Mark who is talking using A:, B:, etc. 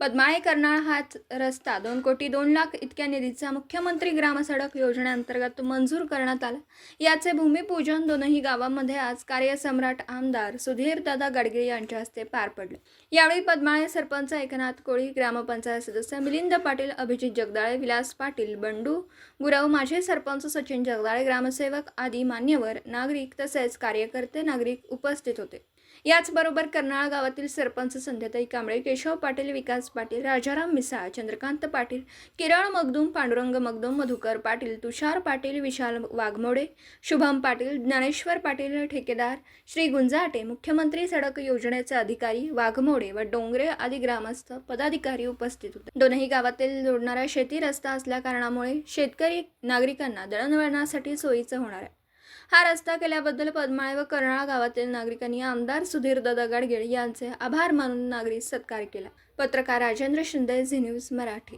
A: पद्माळे कर्नाळ हाच रस्ता. दोन कोटी दोन लाख इतक्या निधीचा मुख्यमंत्री ग्रामसडक योजनेअंतर्गत मंजूर करण्यात आला. याचे भूमिपूजन दोनही गावांमध्ये आज कार्यसम्राट आमदार सुधीरदादा गडगे यांच्या हस्ते पार पडले. यावेळी पद्माळे सरपंच एकनाथ कोळी ग्रामपंचायत सदस्य मिलिंद पाटील अभिजित जगदाळे विलास पाटील बंडू गुरव माजी सरपंच सचिन जगदाळे ग्रामसेवक आदी मान्यवर नागरिक तसेच कार्यकर्ते नागरिक उपस्थित होते. याचबरोबर कर्नाळ गावातील सरपंच संध्याताई कांबळे केशव पाटील विकास पाटील राजाराम मिसाळ चंद्रकांत पाटील किरण मगदूम पांडुरंग मगदूम मधुकर पाटील तुषार पाटील विशाल वाघमोडे शुभम पाटील ज्ञानेश्वर पाटील ठेकेदार श्री गुंजाटे मुख्यमंत्री सडक योजनेचे अधिकारी वाघमोडे व डोंगरे आदी ग्रामस्थ पदाधिकारी उपस्थित होते. दोनही गावातील जोडणारा शेती रस्ता असल्या कारणामुळे शेतकरी नागरिकांना दळणवळणासाठी सोयीचं होणार आहे. हा रस्ता केल्याबद्दल पद्माळे व कर्णाळ गावातील नागरिकांनी आमदार सुधीर दादा गाडगीळ यांचे आभार मानून नागरिक सत्कार केला. पत्रकार राजेंद्र शिंदे झी न्यूज मराठी.